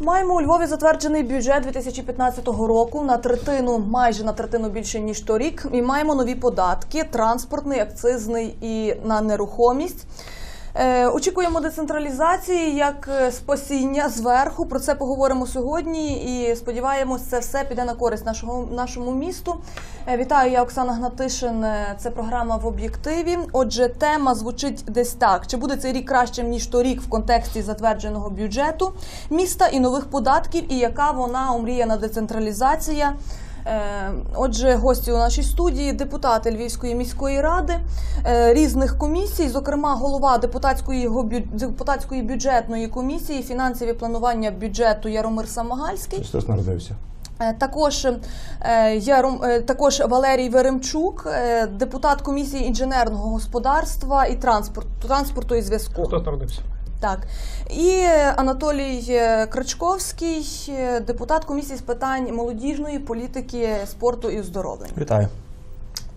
Маємо у Львові затверджений бюджет 2015 року на третину, майже на третину більше ніж торік. І маємо нові податки: транспортний, акцизний і на нерухомість. Е, очікуємо децентралізації як е, спасіння зверху. Про це поговоримо сьогодні. І сподіваємось, це все піде на користь нашого нашому місту. Е, вітаю, я Оксана Гнатишин. Це програма в об'єктиві. Отже, тема звучить десь так: чи буде цей рік кращим ніж торік в контексті затвердженого бюджету міста і нових податків, і яка вона омріяна децентралізація? Е, Отже, гості у нашій студії депутати Львівської міської ради е, різних комісій, зокрема, голова депутатської депутатської бюджетної комісії, фінансові планування бюджету Яромир Самогальський. Христос народився. Е, Також, Яром, також Валерій Веремчук, депутат комісії інженерного господарства і транспорту, транспорту і зв'язку. Хто народився? Так і Анатолій е, Крачковський, е, депутат комісії з питань молодіжної політики, спорту і оздоровлення. Вітаю.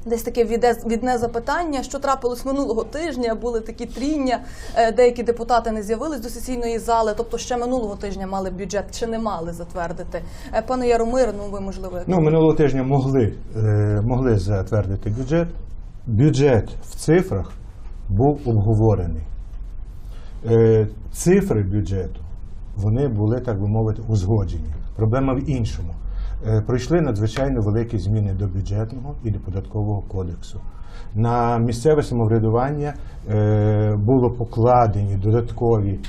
Десь таке відне запитання, що трапилось минулого тижня. Були такі тріння. е, Деякі депутати не з'явились до сесійної зали. Тобто ще минулого тижня мали бюджет чи не мали затвердити. Пане Яромир, ну ви можливо як Ну, минулого тижня могли, могли затвердити бюджет. Бюджет в цифрах був обговорений. Е, цифри бюджету вони були, так би мовити, узгоджені. Проблема в іншому. Е, пройшли надзвичайно великі зміни до бюджетного і до податкового кодексу. На місцеве самоврядування е, було покладені додаткові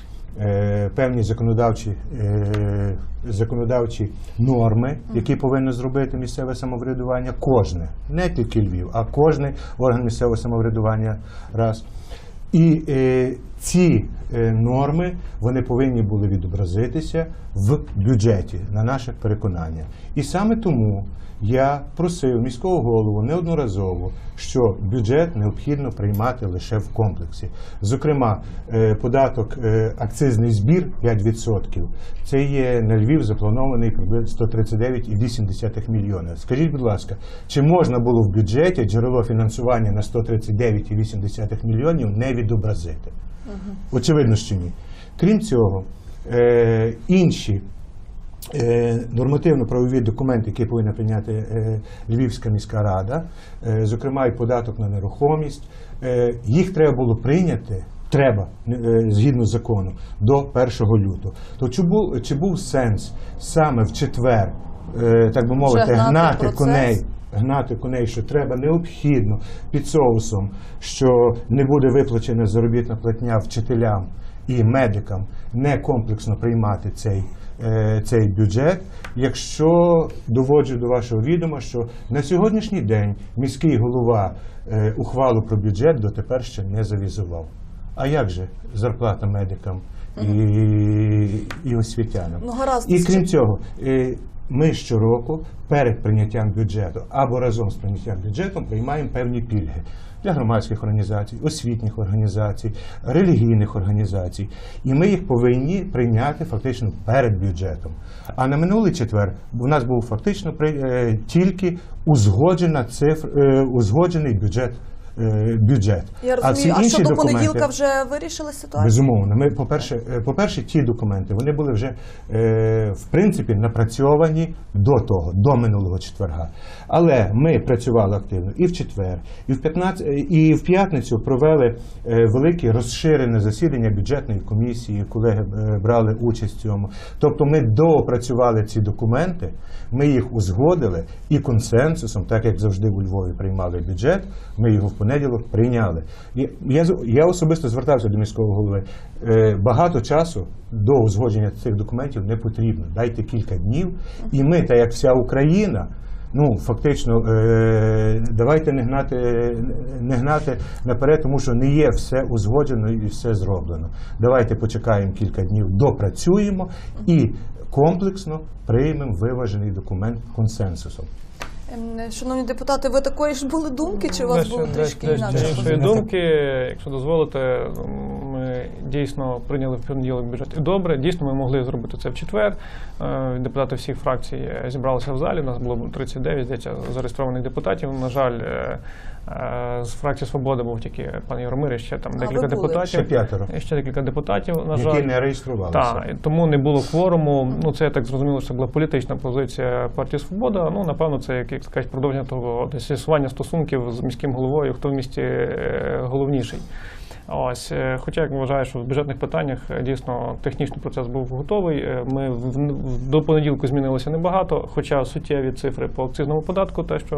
певні законодавчі, законодавчі норми, які повинно зробити місцеве самоврядування, кожне, не тільки Львів, а кожний орган місцевого самоврядування раз. І ці е, норми вони повинні були відобразитися в бюджеті на наше переконання. І саме тому я просив міського голову неодноразово, що бюджет необхідно приймати лише в комплексі. Зокрема, е, податок е, акцизний збір 5%, це є на Львів запланований приблизно 139,8 мільйона. Скажіть, будь ласка, чи можна було в бюджеті джерело фінансування на 139,8 мільйонів не відобразити? Очевидно, що ні. Крім цього, е, інші е, нормативно-правові документи, які повинна прийняти е, Львівська міська рада, е, зокрема і податок на нерухомість, е, їх треба було прийняти. Треба згідно закону до 1 лютого. То чи був чи був сенс саме в четвер, так би мовити, гнати гнати процес? коней гнати коней, що треба необхідно під соусом, що не буде виплачена заробітна платня вчителям і медикам, не комплексно приймати цей, е, цей бюджет. Якщо доводжу до вашого відома, що на сьогоднішній день міський голова е, ухвалу про бюджет дотепер ще не завізував. А як же зарплата медикам і, і освітянам? Ну, гаразд. І крім цього, е, ми щороку перед прийняттям бюджету або разом з прийняттям бюджету приймаємо певні пільги для громадських організацій, освітніх організацій, релігійних організацій. І ми їх повинні прийняти фактично перед бюджетом. А на минулий четвер у нас був фактично е, тільки узгоджена цифр, е, узгоджений бюджет. Е, бюджет. я розумію. А, інші що до документи- понеділка вже вирішили ситуацію? Безумовно, ми по-перше, е, по-перше, ті документи вони були вже е, в принципі напрацьовані до того, до минулого четверга. Але ми працювали активно і в четвер, і в 15, е, і в п'ятницю провели велике розширене засідання бюджетної комісії. Колеги брали участь в цьому. Тобто, ми доопрацювали ці документи, ми їх узгодили і консенсусом, так як завжди у Львові приймали бюджет, ми його в понеділок прийняли. І Я, я особисто звертався до міського голови. Е, Багато часу до узгодження цих документів не потрібно. Дайте кілька днів, і ми, так як вся Україна. Ну, фактично, е, давайте не гнати, не гнати наперед, тому що не є все узгоджено і все зроблено. Давайте почекаємо кілька днів, допрацюємо і комплексно приймемо виважений документ консенсусом. Ем, Шановні депутати, ви такої ж були думки, чи у вас були трішки інакше? думки, якщо дозволите, ми дійсно прийняли в понеділок бюджет. І добре, дійсно ми могли зробити це в четвер. Е, Депутати всіх фракцій зібралися в залі. У нас було 39, здається, зареєстрованих депутатів. На жаль, е, Е, З фракції Свобода був тільки пан Яромир, і ще там декілька були. депутатів. Ще п'ятеро, Ще декілька депутатів, на жаль. які не реєструвалися. Так, тому не було кворуму. Ну це я так зрозуміло, що це була політична позиція партії Свобода. Ну напевно, це як, як сказати, продовження того десь з'ясування стосунків з міським головою, хто в місті е, головніший. Ось, е, хоча я вважаю, що в бюджетних питаннях е, дійсно технічний процес був готовий. Е, Ми в- до понеділку змінилося небагато, хоча суттєві цифри по акцизному податку, те, що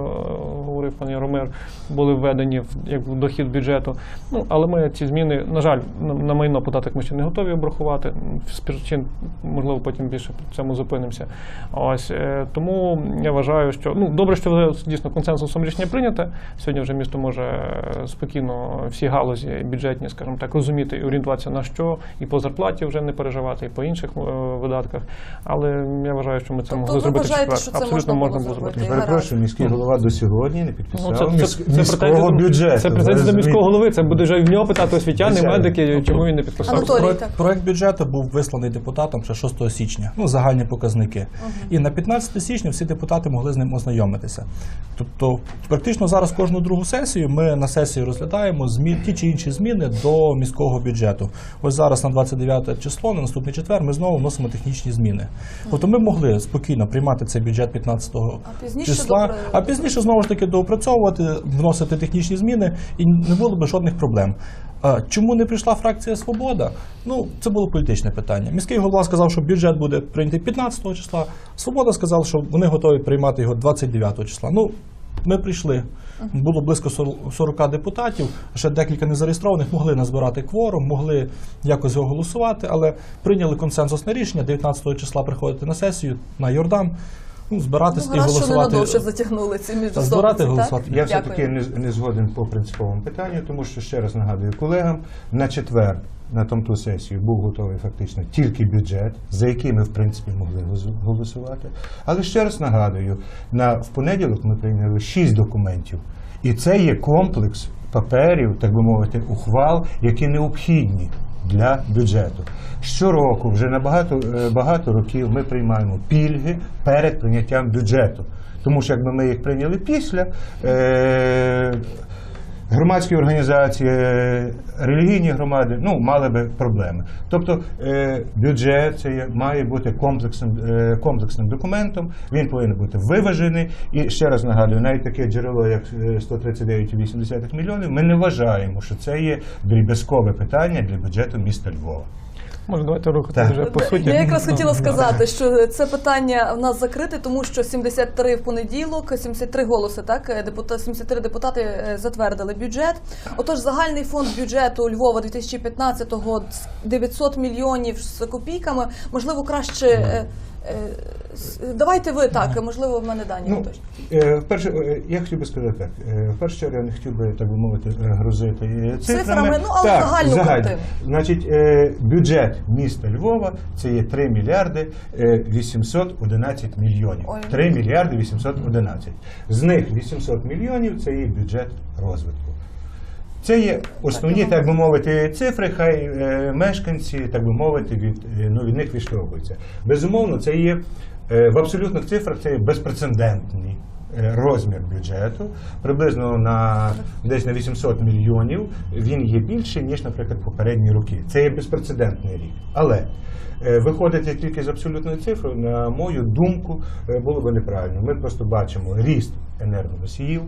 говорив пан Яромир, були введені як в дохід бюджету. Ну але ми ці зміни, на жаль, на, майно податок ми ще не готові обрахувати. З причин, можливо, потім більше по цьому зупинимося. Ось тому я вважаю, що ну добре, що дійсно консенсусом рішення прийняте. Сьогодні вже місто може спокійно всі галузі бюджетні, скажімо так, розуміти і орієнтуватися на що, і по зарплаті вже не переживати, і по інших е, видатках. Але я вважаю, що ми це Тобто могли зробити четвер. Абсолютно можна було зробити? зробити. Перепрошую, міський голова до сьогодні не підписав Ну, це, це, міс- це, претензія міського до- бюджету. Це претензія до міського голови. Це буде вже в нього питати освітяни, медики, чому він не підписав. Анатолій, Проект, так. проект бюджету був висланий депутатам ще 6 січня, ну загальні показники. І на 15 січня всі депутати могли з ним ознайомитися. Тобто, практично зараз кожну другу сесію ми на сесії розглядаємо змін, ті чи інші зміни до міського бюджету. Ось зараз на 29 число, на наступний четвер, ми знову вносимо технічні зміни. Тобто ми могли спокійно приймати цей бюджет 15 А числа, а пізніше знову ж таки доопрацьовувати, вносити технічні зміни, і не було б жодних проблем. Чому не прийшла фракція Свобода? Ну, це було політичне питання. Міський голова сказав, що бюджет буде прийнятий 15 числа. Свобода сказала, що вони готові приймати його 29 числа. Ну, ми прийшли. Було близько 40 депутатів, ще декілька незареєстрованих могли назбирати кворум, могли якось його голосувати, але прийняли консенсусне рішення. 19 числа приходити на сесію на Йордан, ну, збиратись Ну, і гаразд, що не голосувати. затягнули ці міжнародні. збирати, голосувати. Я все-таки не, не згоден по принциповому питанню, тому що ще раз нагадую колегам, на четвер на тому сесію був готовий фактично тільки бюджет, за який ми в принципі могли голосувати. Але ще раз нагадую, на в понеділок ми прийняли шість документів, і це є комплекс паперів, так би мовити, ухвал, які необхідні. Для бюджету щороку, вже на багато, е, багато років, ми приймаємо пільги перед прийняттям бюджету. Тому що якби ми їх прийняли після, е, громадські організації, е, релігійні громади ну, мали би проблеми. Тобто е, бюджет це має бути комплексним, е, комплексним документом, він повинен бути виважений. І ще раз нагадую, навіть таке джерело, як е, 139,8 мільйонів, ми не вважаємо, що це є дріб'язкове питання для бюджету міста Львова. Може, давайте рухати вже по суті. Я якраз Ну, хотіла ну, сказати, що це питання в нас закрите, тому що 73 в понеділок, 73 голоси, так депутат, 73 депутати е, затвердили бюджет. Отож, загальний фонд бюджету Львова 2015-го 900 мільйонів з копійками. Можливо, краще. Е, Давайте ви так, можливо, в мене дані Ну, е, вперше, е, я хотів би сказати так. В першу чергу я не хотів би, так би мовити, грозити е, цифрами. Цифрами, ну, але так, загальну загально. картину. Значить, бюджет міста Львова це є 3 мільярди е, 811 мільйонів. Ой. 3 мільярди 811. З них 800 мільйонів це є бюджет розвитку. Це є основні, так би мовити, цифри, хай е, мешканці, так би мовити, від, е, ну, від них відштовхуються. Безумовно, це є е, в абсолютних цифрах це є безпрецедентний розмір бюджету. Приблизно на десь на 800 мільйонів він є більший, ніж, наприклад, попередні роки. Це є безпрецедентний рік. Але виходити тільки з абсолютною цифрою, на мою думку, було би неправильно. Ми просто бачимо ріст енергоносіїв.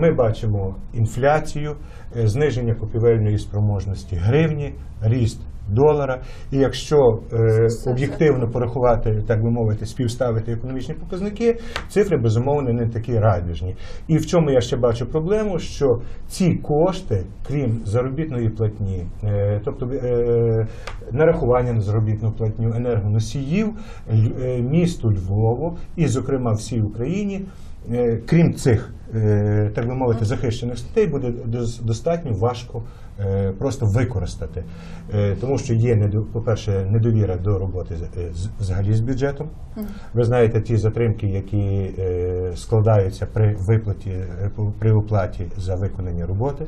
Ми бачимо інфляцію, е, зниження купівельної спроможності гривні, ріст долара. І якщо е, об'єктивно порахувати, так би мовити, співставити економічні показники, цифри безумовно не такі радіжні. І в чому я ще бачу проблему, що ці кошти, крім заробітної платні, е, тобто е, нарахування на заробітну платню енергоносіїв, е, місту Львову і, зокрема, всій Україні. Е, крім цих, е, так би мовити, захищених статей, буде дос- достатньо важко е, просто використати. Тому що є, по-перше, недовіра до роботи взагалі з бюджетом. Ви знаєте ті затримки, які складаються при виплаті, при оплаті за виконання роботи.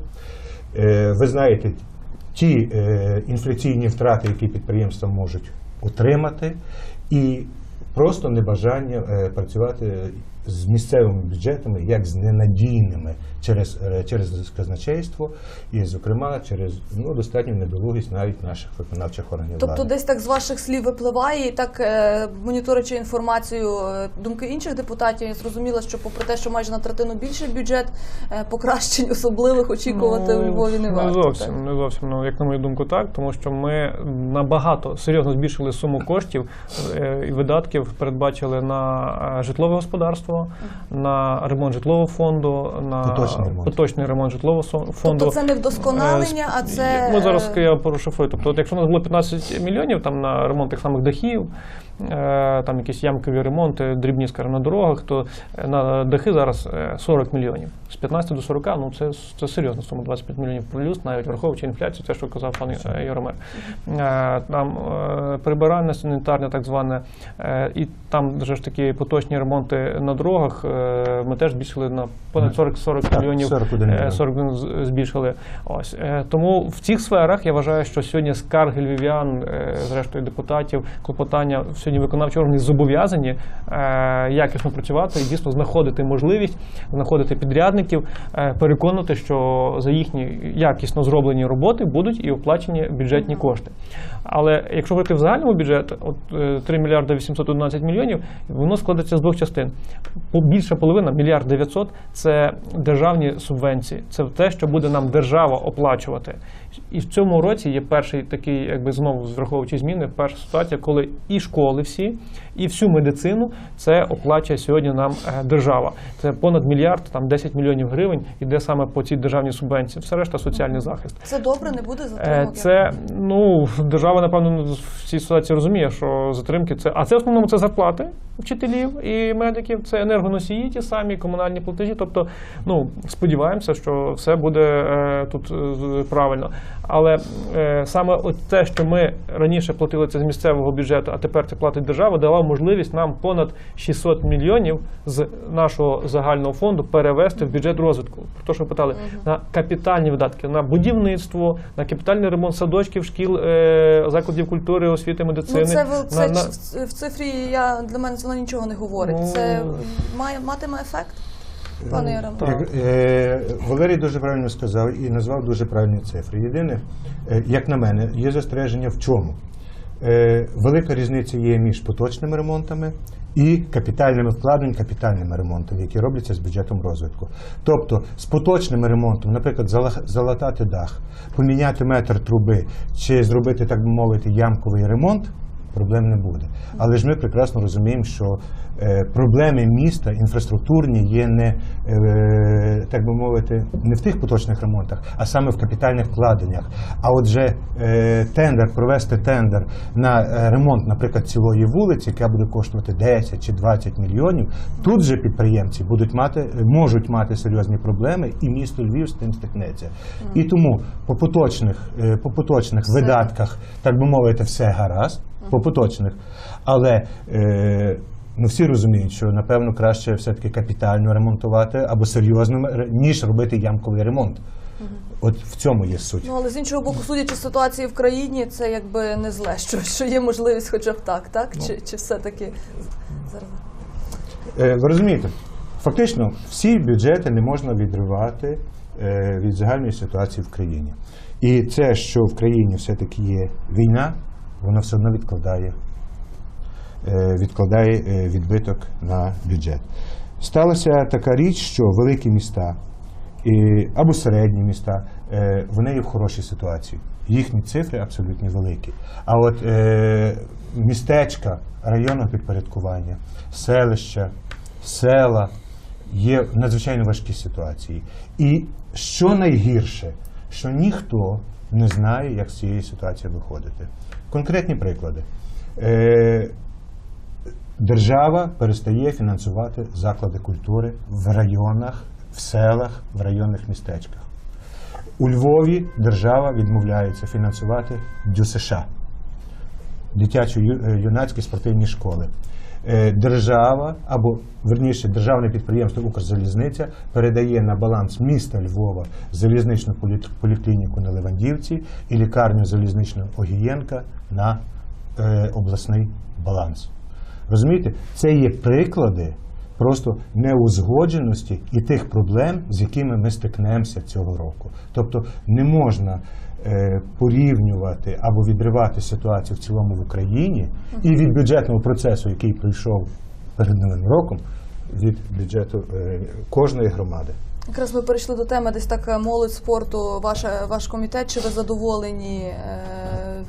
Ви знаєте ті е, інфляційні втрати, які підприємства можуть отримати, і просто небажання е, працювати з місцевими бюджетами як з ненадійними через, е, через казначейство і, зокрема, через ну, достатню недолугість навіть наших виконавчих органів Тобто, влади. десь так з ваших слів випливає, і так е, інформацію, е, думки інших депутатів, я зрозуміла, що попри те, що майже на третину більший бюджет, е, покращень особливих очікувати у Львові не варто. Зовсім, так? не зовсім. Ну, як на мою думку, так, тому що ми набагато серйозно збільшили суму коштів е, і видатків, передбачили на житлове господарство, на ремонт житлового фонду, на Поточний ремонт. поточний ремонт житлового фонду. Тобто це не вдосконалення, а це Ми зараз е, я порушифрую. Тобто, от якщо у нас було 15 мільйонів там на ремонт тих самих дахів, е, там якісь ямкові ремонти, дрібні, скажімо, на дорогах, то е, на дахи зараз е, 40 мільйонів. З 15 до 40, ну це, це серйозна сума, 25 мільйонів плюс, навіть враховуючи інфляцію, те, що казав пан е, Е, Там е, прибиральне санітарне, так зване, е, і там вже ж такі поточні ремонти на дорогах. е, Ми теж збільшили на понад 40, 40 Так, мільйонів 41 е, мільйон. 41 з- збільшили. Ось е, тому в цих сферах я вважаю, що сьогодні скарги львів'ян, е, зрештою депутатів, клопотання сьогодні виконавчі органи зобов'язані е, якісно працювати і дійсно знаходити можливість, знаходити підрядників, е, переконати, що за їхні якісно зроблені роботи будуть і оплачені бюджетні кошти. Але якщо говорити в загальному бюджет, от е, 3 мільярди 811 мільйонів, воно складається з двох частин. По- Більша половина, мільярд 900 – це державні субвенції. Це те, що буде нам держава оплачувати. І в цьому році є перший такий, якби знову враховуючи зміни, перша ситуація, коли і школи всі, і всю медицину це оплачує сьогодні нам е, держава. Це понад мільярд, там 10 мільйонів гривень іде саме по цій державній субвенції. Все решта соціальний захист. це добре, не буде Е, затримок. Це ну держава, напевно, в цій ситуації розуміє, що затримки це. А це в основному це зарплати вчителів і медиків, це енергоносії, ті самі комунальні платежі. Тобто, ну сподіваємося, що все буде е, тут правильно. Але саме от те, що ми раніше платили це з місцевого бюджету, а тепер це платить держава, дала можливість нам понад 600 мільйонів з нашого загального фонду перевести в бюджет розвитку. Про те, що ви питали, на капітальні видатки, на будівництво, на капітальний ремонт садочків, шкіл, е, закладів культури, освіти, медицини. Ну, це, в- це на, в цифрі я для мене воно нічого не говорить. Ну, Це має матиме ефект, пане Яроме? так. Е, Валерій дуже правильно сказав і назвав дуже правильні цифри. Єдине, е, як на мене, є застереження в чому? Е, велика різниця є між поточними ремонтами і капітальними вкладеннями, капітальними ремонтами, які робляться з бюджетом розвитку. Тобто з поточними ремонтом, наприклад, зала- залатати дах, поміняти метр труби чи зробити, так би мовити, ямковий ремонт. Проблем не буде. Але ж ми прекрасно розуміємо, що е, проблеми міста інфраструктурні є не, е, так би мовити, не в тих поточних ремонтах, а саме в капітальних вкладеннях. А отже, е, тендер, провести тендер на ремонт, наприклад, цілої вулиці, яка буде коштувати 10 чи 20 мільйонів, тут же підприємці будуть мати, можуть мати серйозні проблеми, і місто Львів з тим стикнеться. І тому по поточних, по поточних видатках, так би мовити, все гаразд, по поточних. Але е, ну, всі розуміють, що напевно краще все-таки капітально ремонтувати або серйозно, ніж робити ямковий ремонт. От в цьому є суть. Ну але з іншого боку, судячи з ситуації в країні, це якби не зле, що, що є можливість, хоча б так, так? Ну. Чи, чи все-таки зараз? Е, ви розумієте, фактично всі бюджети не можна відривати е, від загальної ситуації в країні. І це, що в країні все-таки є війна, воно все одно відкладає, е, відкладає е, відбиток на бюджет. Сталася така річ, що великі міста або середні міста, е, вони є в хорошій ситуації. Їхні цифри абсолютно великі. А от е, містечка районного підпорядкування, селища, села є в надзвичайно важкій ситуації. І що найгірше, що ніхто не знає, як з цієї ситуації виходити. Конкретні приклади. Е, держава перестає фінансувати заклади культури в районах, в селах, в районних містечках. У Львові держава відмовляється фінансувати ДЮСШ, дитячо-юнацькі спортивні школи. Е, Держава або верніше державне підприємство Укрзалізниця передає на баланс міста Львова залізничну полі- поліклініку на Левандівці і лікарню залізничного Огієнка на е, обласний баланс. Розумієте, це є приклади, просто неузгодженості і тих проблем, з якими ми стикнемося цього року. Тобто не можна порівнювати або відривати ситуацію в цілому в Україні і від бюджетного процесу, який прийшов перед новим роком, від бюджету е, кожної громади. Якраз ми перейшли до теми, десь так е, молодь спорту, ваша, ваш комітет. Чи ви задоволені е,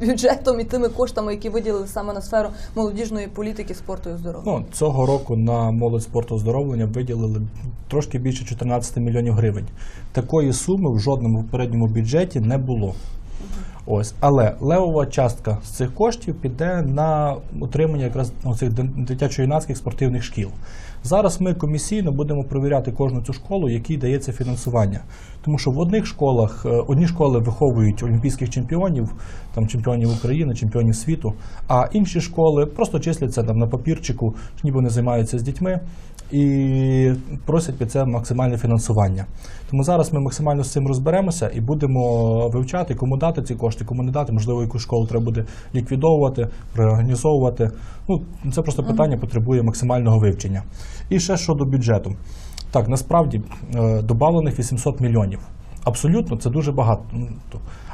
бюджетом і тими коштами, які виділили саме на сферу молодіжної політики, спорту і здоров'я? Ну, цього року на молодь спорту оздоровлення виділили трошки більше 14 мільйонів гривень. Такої суми в жодному попередньому бюджеті не було. Ось, але левова частка з цих коштів піде на утримання якраз цих дитячо-юнацьких спортивних шкіл. Зараз ми комісійно будемо перевіряти кожну цю школу, якій дається фінансування. Тому що в одних школах е, одні школи виховують олімпійських чемпіонів, там чемпіонів України, чемпіонів світу, а інші школи просто числяться там на папірчику, ніби вони займаються з дітьми і просять під це максимальне фінансування. Тому зараз ми максимально з цим розберемося і будемо вивчати, кому дати ці кошти, кому не дати. Можливо, яку школу треба буде ліквідовувати, реорганізовувати. Ну, це просто питання потребує максимального вивчення. І ще щодо бюджету. Так, насправді е, добавлених 800 мільйонів. Абсолютно, це дуже багато. Ну,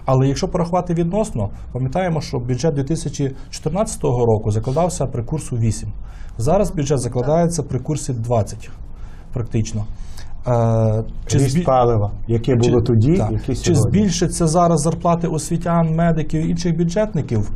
Але якщо порахувати відносно, пам'ятаємо, що бюджет 2014 року закладався при курсу 8. Зараз бюджет закладається при курсі 20, практично. Е, чи Ріст збі- палива, яке було чи- тоді, так. яке Чи збільшиться зараз зарплати освітян, медиків і інших бюджетників?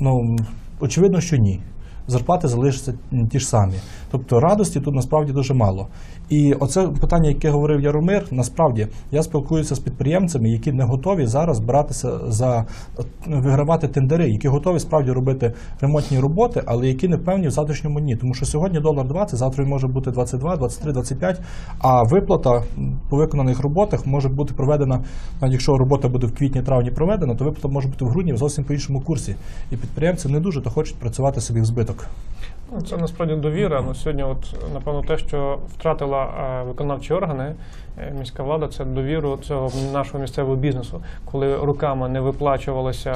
Ну, очевидно, що ні. Зарплати залишаться ті ж самі. Тобто радості тут насправді дуже мало. І оце питання, яке говорив Яромир, насправді я спілкуюся з підприємцями, які не готові зараз братися за е, вигравати тендери, які готові справді робити ремонтні роботи, але які не впевнені в завтрашньому дні. Тому що сьогодні долар 20, завтра він може бути 22, 23, 25, а виплата по виконаних роботах може бути проведена, навіть якщо робота буде в квітні-травні проведена, то виплата може бути в грудні в зовсім по іншому курсі. І підприємці не дуже то хочуть працювати собі в збиток. Ну, Це насправді довіра. Ну, сьогодні, от, напевно, те, що втратила е, виконавчі органи, міська влада, це довіру цього нашого місцевого бізнесу, коли руками не виплачувалося,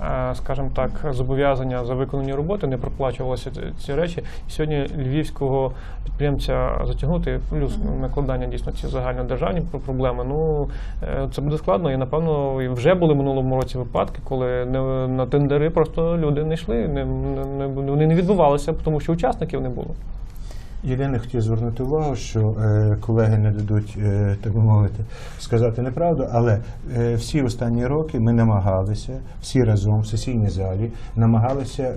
е, скажімо так, зобов'язання за виконані роботи, не проплачувалися ці- речі. І сьогодні львівського підприємця затягнути, плюс накладання дійсно ці загальнодержавні про- проблеми. Ну е, це буде складно. І напевно і вже були в минулому році випадки, коли не на тендери просто люди не йшли, не- вони не відбувалися, тому що учасників не було. Єдине хотів звернути увагу, що е, колеги не дадуть, е, так би мовити, сказати неправду, але е, всі останні роки ми намагалися, всі разом в сесійній залі, намагалися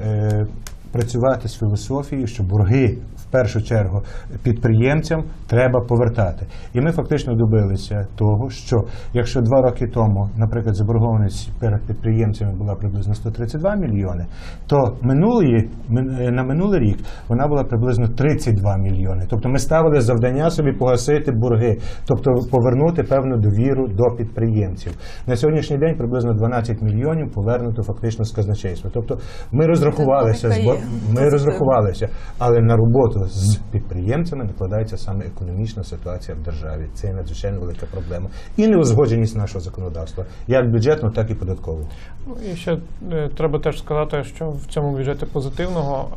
працювати з філософією, що борги першу чергу підприємцям треба повертати. І ми фактично добилися того, що якщо два роки тому, наприклад, заборгованість перед підприємцями була приблизно 132 мільйони, то минулої, мин- е, на минулий рік вона була приблизно 32 мільйони. Тобто ми ставили завдання собі погасити борги, тобто повернути певну довіру до підприємців. На сьогоднішній день приблизно 12 мільйонів повернуто фактично з казначейства. Тобто ми розрахувалися з бор- ми розрахувалися, але на роботу з підприємцями накладається саме економічна ситуація в державі. Це є надзвичайно велика проблема. І неузгодженість нашого законодавства, як бюджетного, так і податкового. Ну, І ще е, треба теж сказати, що в цьому бюджеті позитивного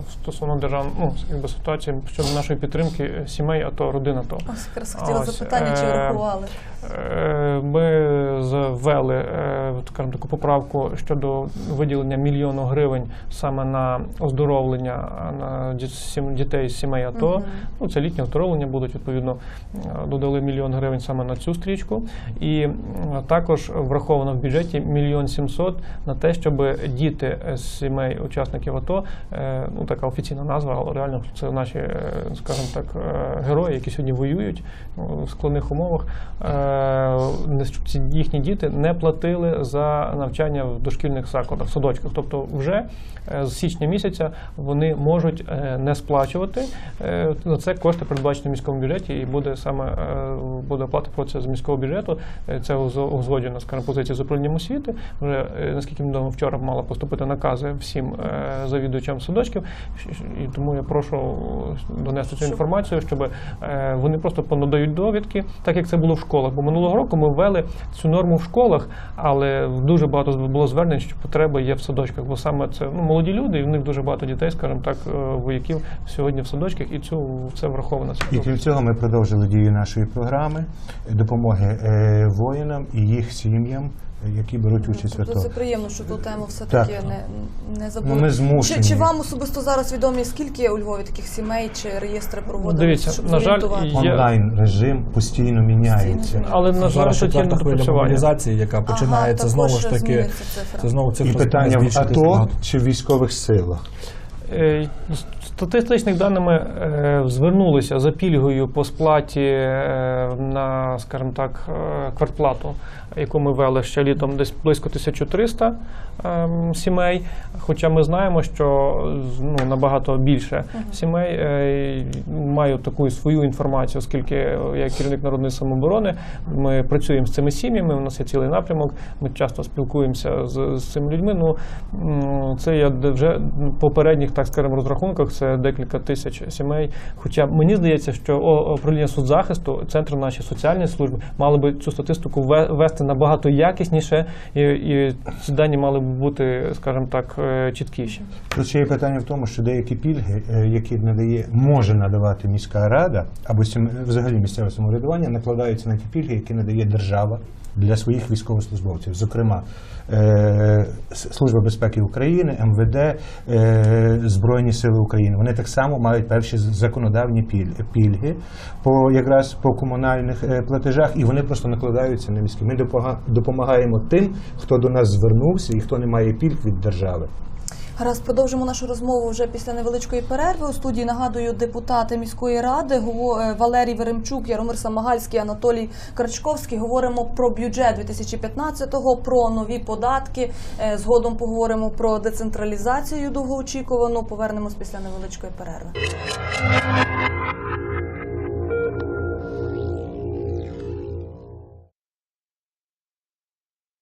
е, стосовно держав, ну, якби ситуації щодо нашої підтримки е, сімей, АТО, родин АТО. Ось якраз хотіла Ось, запитання, чи е, врахували. Е, Ми завели е, скажімо, таку поправку щодо виділення мільйону гривень саме на оздоровлення е, на ді- сім- дітей з сімей АТО. Ну, це літнє оздоровлення будуть відповідно е, додали мільйон гривень саме на цю стрічку. І також враховано в бюджеті мільйон сімсот на те, щоб діти з сімей учасників АТО, е, ну така офіційна назва, але реально це наші, е, скажімо так, герої, які сьогодні воюють ну, в складних умовах. щоб їхні діти не платили за навчання в дошкільних закладах, садочках. Тобто, вже з січня місяця вони можуть не сплачувати. Е, На це кошти передбачені в міському бюджеті, і буде саме е, буде оплата про це з міського бюджету. Е, Це узгоджено скажімо, позиції з управлінням освіти. Вже е, наскільки відомо, вчора мали поступити накази всім е, завідувачам садочків. І тому я прошу донести цю інформацію, щоб е, вони просто понадають довідки, так як це було в школах. Бо минулого року ми ввели цю норму в школах, але е, дуже багато було звернень, що потреба є в садочках, бо саме це ну, молоді люди, і в них дуже багато дітей, скажімо так, е, вояків сьогодні в садочках, і цю це враховано. І крім цього, ми продовжили дію нашої програми допомоги е, воїнам і їх сім'ям, е, які беруть участь в Тобто АТО. це приємно, що ту тему все-таки Так. не, не забули. Ну, ми змушені. Чи, чи вам особисто зараз відомі, скільки є у Львові таких сімей, чи реєстри проводили, Дивіться, щоб на жаль, є- Онлайн режим постійно міняється. Але на жаль, Зараз тут є мобілізації, яка починається також знову ж таки. Це знову І питання в АТО чи в військових силах. Статистичних даними е, звернулися за пільгою по сплаті е, на, скажімо так, е, квартплату, яку ми вели ще літом, десь близько 1300 ем, сімей. Хоча ми знаємо, що ну, набагато більше сімей мають таку свою інформацію, оскільки я керівник народної самооборони, ми працюємо з цими сім'ями. У нас є цілий напрямок. Ми часто спілкуємося з, з цими людьми. Ну це я вже попередніх, так скажемо, розрахунках. Це декілька тисяч сімей. Хоча мені здається, що управління соцзахисту, центр наші соціальні служби мали би цю статистику ве- вести набагато якісніше, і, і ці дані мали б бути, скажімо так, е, чіткіші. Тут ще є питання в тому, що деякі пільги, е, які надає, може надавати міська рада або взагалі місцеве самоврядування, накладаються на ті пільги, які надає держава для своїх військовослужбовців. Зокрема, е, Служба безпеки України, МВД, е, Збройні Сили України. Вони так само мають перші законодавні пільги по якраз по комунальних е, платежах, і вони просто накладаються на міські. Ми допомагаємо тим, хто до нас звернувся і хто не має пільг від держави. Гаразд, продовжимо нашу розмову вже після невеличкої перерви. У студії нагадую депутати міської ради е, Валерій Веремчук, Яромир Самагальський, Анатолій Крачковський. Говоримо про бюджет 2015-го, про нові податки. Е, Згодом поговоримо про децентралізацію довгоочікувану. Повернемось після невеличкої перерви.